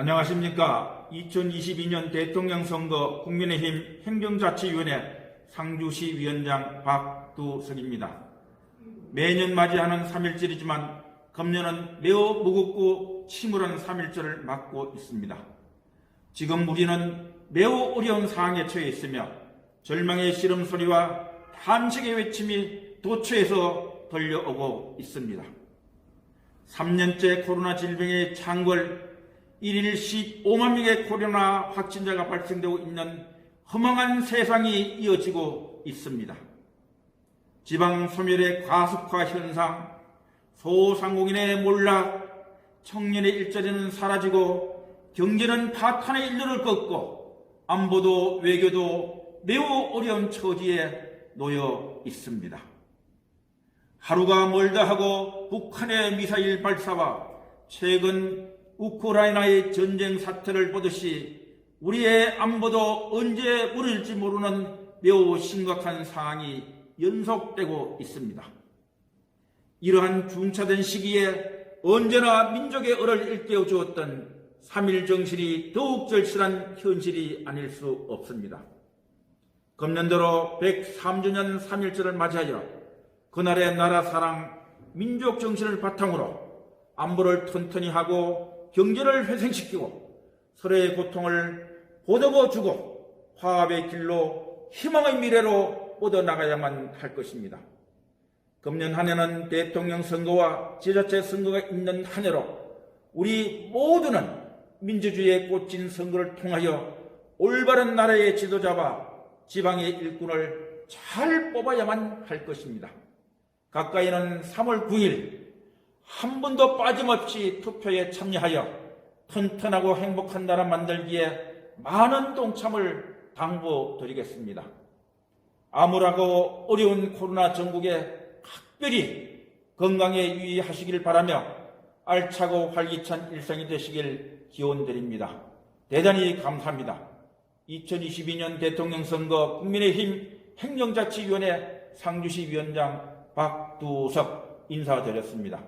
안녕하십니까. 2022년 대통령 선거 국민의힘 행정자치위원회 상주시 위원장 박두석입니다. 매년 맞이하는 3.1절이지만 금년은 매우 무겁고 침울한 3.1절을 맞고 있습니다. 지금 우리는 매우 어려운 상황에 처해 있으며 절망의 시름 소리와 탄식의 외침이 도처에서 들려오고 있습니다. 3년째 코로나 질병의 창궐 1일 15만 명의 코로나 확진자가 발생되고 있는 허망한 세상이 이어지고 있습니다. 지방 소멸의 과습화 현상, 소상공인의 몰락, 청년의 일자리는 사라지고 경제는 파탄의 일로를 걷고 안보도 외교도 매우 어려운 처지에 놓여 있습니다. 하루가 멀다 하고 북한의 미사일 발사와 최근 우크라이나의 전쟁 사태를 보듯이 우리의 안보도 언제 무너질지 모르는 매우 심각한 상황이 연속되고 있습니다. 이러한 중차된 시기에 언제나 민족의 얼을 일깨워 주었던 3.1 정신이 더욱 절실한 현실이 아닐 수 없습니다. 금년도로 103주년 3.1절을 맞이하여 그날의 나라 사랑, 민족 정신을 바탕으로 안보를 튼튼히 하고 경제를 회생시키고 서로의 고통을 보듬어 주고 화합의 길로 희망의 미래로 뻗어나가야만 할 것입니다. 금년 한 해는 대통령 선거와 지자체 선거가 있는 한 해로 우리 모두는 민주주의의 꽃진 선거를 통하여 올바른 나라의 지도자와 지방의 일꾼을 잘 뽑아야만 할 것입니다. 가까이는 3월 9일 한 번도 빠짐없이 투표에 참여하여 튼튼하고 행복한 나라 만들기에 많은 동참을 당부드리겠습니다. 암울하고 어려운 코로나 전국에 각별히 건강에 유의하시길 바라며 알차고 활기찬 일상이 되시길 기원드립니다. 대단히 감사합니다. 2022년 대통령 선거 국민의힘 행정자치위원회 상주시 위원장 박두석 인사드렸습니다.